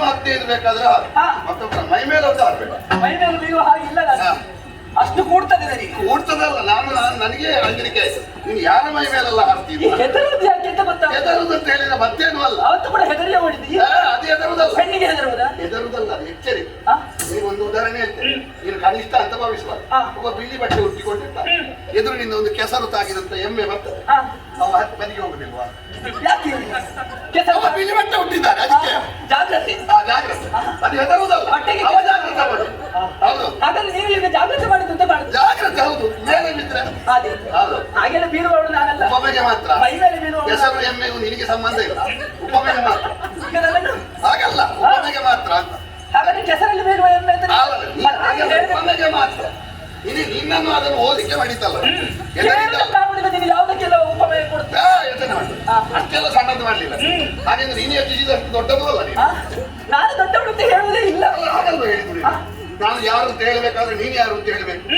ಇನ್ನೂ ಅತ್ತೆ ಇರ್ಬೇಕಾದ್ರೆ ಮತ್ತೊಬ್ಬರ ಮೈ ಮೇಲೆ ಒಂದು ಹಾಕ್ಬೇಕು. ಮೈ ಮೇಲೆ ಬೀಳುವ ಹಾಗೆ ಇಲ್ಲ ಅಷ್ಟು ಕೂಡ್ತದೆ ನನಗೆ. ಕೂಡ್ತದಲ್ಲ ನಾನು ನಾನು ನನಗೆ ಅಂಜನಿಕೆ ಆಯ್ತು ನೀನು ಯಾರ ಮೈ ಮೇಲೆಲ್ಲ ಹಾಕ್ತಿದ್ದೆ ಹೆದರುವುದು ಯಾಕೆ ಅಂತ ಅಂತ ಹೇಳಿದ್ರೆ ಮತ್ತೇನು ಅಲ್ಲ. ಅವತ್ತು ಕೂಡ ಹೆದರಿಯ ಮಾಡಿದ್ದೀಯ ಅದು ಹೆದರುವುದಲ್ಲ. ಹೆಣ್ಣಿಗೆ ಹೆದರುವುದಾ? ಹೆದರುವುದಲ್ಲ ಎಚ್ಚರಿಕೆ. ನೀವು ಒಂದು ಉದಾಹರಣೆ ಹೇಳ್ತೀನಿ. ನೀನು ಕನಿಷ್ಠ ಅಂತ ಭಾವಿಸುವ ಒಬ್ಬ ಬಿಳಿ ಬಟ್ಟೆ ಉಟ್ಟಿಕೊಂಡಿರ್ತ ಒಂದು ಕೆಸರು ತಾಗಿದಂತ ಎಮ್ಮೆ ಬರ್ತದೆ. ಆ, ಅವ ಹತ್ತು ಮನೆಗೆ ಹೋಗುದಿಲ್ವಾ ಯಾಕೆ? ಕೆಸರು ಅವ ಬಿಳಿ ಬಟ್ಟೆ ಹುಟ್ಟಿದ್ದಾನೆ ಅದಕ್ಕೆ. ಜಾಗ್ರತೆ. ಆ, ಜಾಗ್ರತೆ. ಅದು ಹೆದರುವುದಲ್ಲ. ಹೊಟ್ಟೆಗೆ ಅವ ಜಾಗ್ರತೆ ಹೌದು. ಹಾಗಾದ್ರೆ ನೀವು ಈಗ ಜಾಗ್ರತೆ ಮಾಡಿದ್ದು ಅಂತ ಕಾಣುದು ಜಾಗ್ರತೆ ಹೌದು. ಮೇಲೆ ಬಿದ್ರೆ? ಅದೇ ಹೌದು. ಹಾಗೆಲ್ಲ ಬೀರುವವಳು ನಾನಲ್ಲ. ಉಪಮೆಗೆ ಮಾತ್ರ. ಮೈ ಮೇಲೆ ಬೀರುವವಳು ಹೆಸರು ಎಮ್ಮೆಗೂ ನಿನಗೆ ಸಂಬಂಧ ಇಲ್ಲ. ಉಪಮೆಗೆ ಮಾತ್ರ. ಈಗ ನನ್ನನ್ನು ಹಾಗಲ್ಲ ಉಪಮೆಗೆ ಮಾತ್ರ ಅಂತ. ಹಾಗಾದ್ರೆ ಕೆಸರಲ್ಲಿ ಬೀರುವ ಎಮ್ಮೆ ಅಂತ ಅಲ್ಲ. ಉಪಮೆಗೆ ಮಾತ್ರ. ಇനി ನಿನ್ನನ್ನು ಅದನ್ನು ಹೋಲಿಕೆ ನೀನು ಯಾವುದಕ್ಕೆಲ್ಲ ಉಪಮಯ ಕೊಡ್ತೀಯ? ಆ, ಯೋಚನೆ ಮಾಡಿ. ಅಷ್ಟೆಲ್ಲ ಸಣ್ಣದು ಮಾಡಲಿಲ್ಲ. ಹಾಗೆಂದ್ರೆ ನೀನು ಯೋಚಿಸಿದಷ್ಟು ದೊಡ್ಡದು ಅಲ್ಲ ನೀನು. ದೊಡ್ಡವಳು ಅಂತ ಹೇಳುವುದೇ ಇಲ್ಲ. ಹಾಗಲ್ವ ಹೇಳಿದ್ರು ನಾನು ಯಾರು ಅಂತ ಹೇಳಬೇಕಾದ್ರೆ ನೀನು ಯಾರು ಅಂತ ಹೇಳಬೇಕು.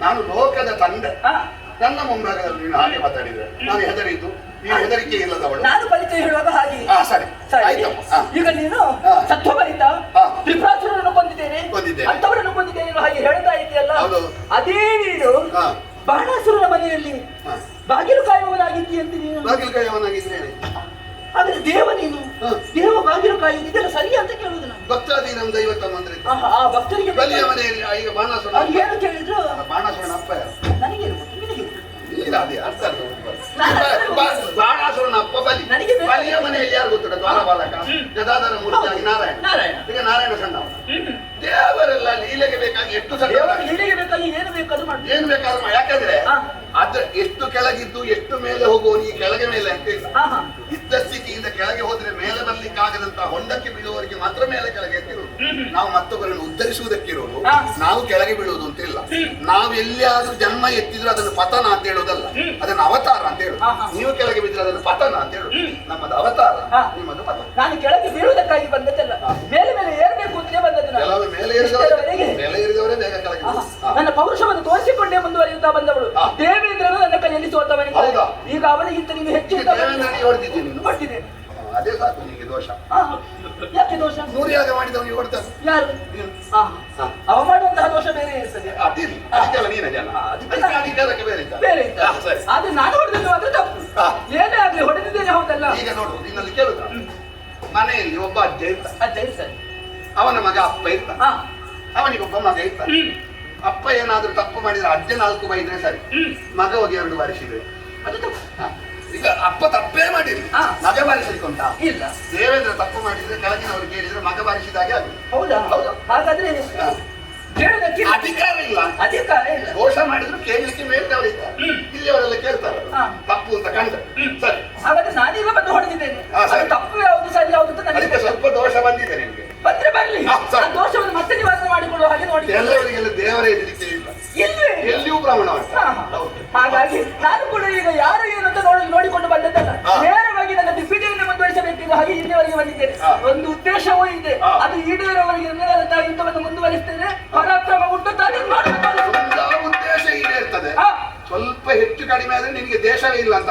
ನಾನು ಲೋಕದ ತಂದೆ. ಆ, ನನ್ನ ಮುಂಭಾಗದಲ್ಲಿ ನೀನು ಹಾಗೆ ಮಾತಾಡಿದ್ರೆ. ನಾನು ಹೆದರಿದ್ದು ನೀನು ಹೆದರಿಕೆ ಇಲ್ಲದವಳು. ನಾನು ಪರಿಚಯ ಹೇಳುವಾಗ ಹಾಗೆ. ಹಾ ಸರಿ. ಈಗ ನೀನು. ಸತ್ವಭರಿತ ತ್ರಿಪುರಾಸುರನ್ನು ಕೊಂದಿದ್ದೇನೆ. ಕೊಂದಿದ್ದೇನೆ. ಅಂತವರನ್ನು ಕೊಂದಿದ್ದೇನೆ ಹಾಗೆ ಹೇಳ್ತಾ ಇದೆಯಲ್ಲ? ಅದೇ ನೀನು ಕಾಯುವವನಾಗಿದ್ದೀಯ ಅಂತ ನೀನು? ಬಾಗಿಲು ಕೈಯವನಾಗಿದ್ದೇನೆ ಆದ್ರೆ ದೇವ ನೀನು. ದೇವ ಬಾಗಿಲು ಕಾಯುವುದು ಇದೆಲ್ಲ ಸರಿ ಅಂತ ಕೇಳುದು ನಾನು. ಭಕ್ತಾದಿ ನಮ್ ಅಂದ್ರೆ ಮಂದ್ರೆ ಆ ಭಕ್ತರಿಗೆ ಬಲಿಯ ಮನೆಯಲ್ಲಿ ಈಗ ಬಾಣಾಸುರ ಅವ್ರು ಏನು ಕೇಳಿದ್ರು? ಬಾಣಾಸುರನ ಅಪ್ಪ. ನನಗೆ. ಅದೇ ಅರ್ಥ ಬಾಣಾಸುರನ ಅಪ್ಪ ಬಲಿ. ನನಗೆ. ಬಲಿಯ ಮನೆಯಲ್ಲಿ ಯಾರು ಗೊತ್ತಿಲ್ಲ ದ್ವಾರ ಬಾಲಕ ಗದಾಧರ ಮೂರ್ತಿಯಾಗಿ ನಾರಾಯಣ. ನಾರಾಯಣ. ಈಗ ನಾರಾಯಣ ಸಣ್ಣ ದೇವರೆಲ್ಲ ಲೀಲೆಗೆ ಬೇಕಾಗಿ ಎಷ್ಟು ಸಣ್ಣ ಲೀಲೆಗೆ ಬೇಕಾಗಿ ಏನು ಬೇಕು ಅದು ಏನು ಏನ್ ಬೇಕಾದ್ರೂ ಯಾಕಂದ್ರೆ ಹಾ. ಅದ್ರ ಎಷ್ಟು ಕೆಳಗಿದ್ದು ಎಷ್ಟು ಮೇಲೆ ಹೋಗುವವನು ಈ ಕೆಳಗೆ ಮೇಲೆ ಅಂತ ಇದ್ದ ಸ್ಥಿತಿಯಿಂದ ಕೆಳಗೆ ಹೋದ್ರೆ ಮೇಲೆ ಬರ್ಲಿಕ್ಕೆ ಆಗದಂತ ಹೊಂಡಕ್ಕೆ ಬೀಳುವವರಿಗೆ ಮಾತ್ರ ಮೇಲೆ ಕೆಳಗೆ ಎತ್ತಿರೋದು ನಾವು ಮತ್ತೊಬ್ಬರನ್ನು ಉದ್ಧರಿಸುವುದಕ್ಕಿರೋದು. ನಾವು ಕೆಳಗೆ ಬೀಳುವುದು ಅಂತ ಇಲ್ಲ. ನಾವು ಎಲ್ಲಿಯಾದ್ರೂ ಜನ್ಮ ಎತ್ತಿದ್ರು ಅದನ್ನು ಪತನ ಅಂತ ಹೇಳೋದಲ್ಲ. ಅದನ್ನು ಅವತಾರ ಅಂತ ಹೇಳುದು. ನೀವು ಕೆಳಗೆ ಬಿದ್ರೆ ಅದನ್ನು ಪತನ ಅಂತ ಹೇಳುದು. ನಮ್ಮದು ಅವತಾರ. ನಿಮ್ಮದು ಪತನ. ನಾನು ಕೆಳಗೆ ಬೀಳುವುದಕ್ಕಾಗಿ ಬಂದದ್ದಲ್ಲ. ಮೇಲೆ ಮೇಲೆ ಏರ್ಬೇಕು ಅಂತ ಬಂದದ್ದು ಮೇಲೆ ಏರಿದವರೇ ಮೇಲೆ ಏರಿದವರೇ ಬೇಗ ಕೆಳಗೆ. ನನ್ನ ಪೌರುಷವನ್ನು ತೋರಿಸಿಕೊಂಡೇ ಮುಂದುವರಿಯುತ್ತಾ ಬಂದವಳು ಹಾ. ದೇವೇಂದ್ರನು ನನ್ನ ಕೈಯಲ್ಲಿ ಸೋತವನಿಗೆ ಹೌದಾ? ಅವನಿಗಿಂತ ನೀನು ಹೆಚ್ಚು ಈಗ ದೇವೇಂದ್ರನಿಗೆ ಹೊಡೆದಿದ್ದೆ ನೀನು. ಕೊಟ್ಟಿದೆ. ಅದೇ ಸಾಕು ನಿಮಗೆ ದೋಷ. ಯಾಕೆ ದೋಷ? ನೂರಿಯಾಗ ಮಾಡಿದವನಿಗೆ ಹೊಡ್ತಾರೆ. ಯಾರು? ನೀನು. ಆ, ಅವ ಮಾಡುವಂತಹ ದೋಷ ಬೇರೆ ಇರ್ತದೆ ಅದಿರ್ಲಿ ಅದಕ್ಕೆಲ್ಲ ನೀನ ಜನ ಅದಕ್ಕೆ ಅದಕ್ಕೆ ಅದಕ್ಕೆ ಬೇರೆ ಇದ್ದಾರೆ. ಬೇರೆ ಇರ್ತದೆ. ಸರಿ. ಆದ್ರೆ ನಾನು ಹೊಡೆದಿದ್ದು ಮಾತ್ರ ತಪ್ಪು. ಹಾ. ಏನೇ ಆಗ್ಲಿ ಹೊಡೆದಿದ್ದೇನೆ ಹೌದಲ್ಲ? ಈಗ ನೋಡು ನಿನ್ನಲ್ಲಿ ಕೇಳುದ? ಮನೆಯಲ್ಲಿ ಒಬ್ಬ ಅಜ್ಜ ಇರ್ತ ಅದೇ ಸರಿ ಅವನ ಮಗ ಅಪ್ಪ ಇರ್ತ ಹಾ. ಅವನಿಗೊಬ್ಬ ಮಗ ಇರ್ತ ಅಪ್ಪ ಏನಾದ್ರೂ ತಪ್ಪು ಮಾಡಿದ್ರೆ ಅಜ್ಜ ನಾಲ್ಕು ಬೈದ್ರೆ ಸರಿ. ಮಗ ಹೋಗಿ ಎರಡು ಬಾರಿಸಿದ್ರೆ ಅದು ತಪ್ಪು. ಹಾ. ಈಗ ಅಪ್ಪ ತಪ್ಪೇ ಮಾಡಿರಿ ಹಾ. ಮಗ ಬಾರಿಸಲಿಕ್ಕೆ ಉಂಟಾ ಇಲ್ಲ. ದೇವೇಂದ್ರ ತಪ್ಪು ಮಾಡಿದ್ರೆ ಕೆಳಗಿನವರು ಕೇಳಿದ್ರೆ ಮಗ ಬಾರಿಸಿದಾಗೆ ಆಗುದು ಹೌದಾ? ಹೌದು. ಹಾಗಾದ್ರೆ ಹಾ. ಕೇಳುದಕ್ಕೆ ಅಧಿಕಾರ ಇಲ್ಲ. ಅಧಿಕಾರ ಇಲ್ಲ. ದೋಷ ಮಾಡಿದ್ರು ಕೇಳಲಿಕ್ಕೆ ಮೇಲ್ದವರಿದ್ದಾರೆ ಇಲ್ಲಿ ಅವರೆಲ್ಲ ಕೇಳ್ತಾರೆ. ಹಾ. ತಪ್ಪು ಅಂತ ಕಂಡ್ರೆ ಸರಿ. ಒಂದು ಉದ್ದೇಶವೂ ಇದೆ. ಅದು ಈಡೇರವರಿಗೆ ಯುದ್ಧವನ್ನು ಮುಂದುವರಿಸ್ತೇನೆ. ಪರಾಕ್ರಮ ಉಂಟು ಉದ್ದೇಶ ಈಡೇರ್ತದೆ ಇರ್ತದೆ ಸ್ವಲ್ಪ ಹೆಚ್ಚು ಕಡಿಮೆ ಆದ್ರೆ ನಿನಗೆ ದೇಶವೇ ಇಲ್ಲ ಅಂತ?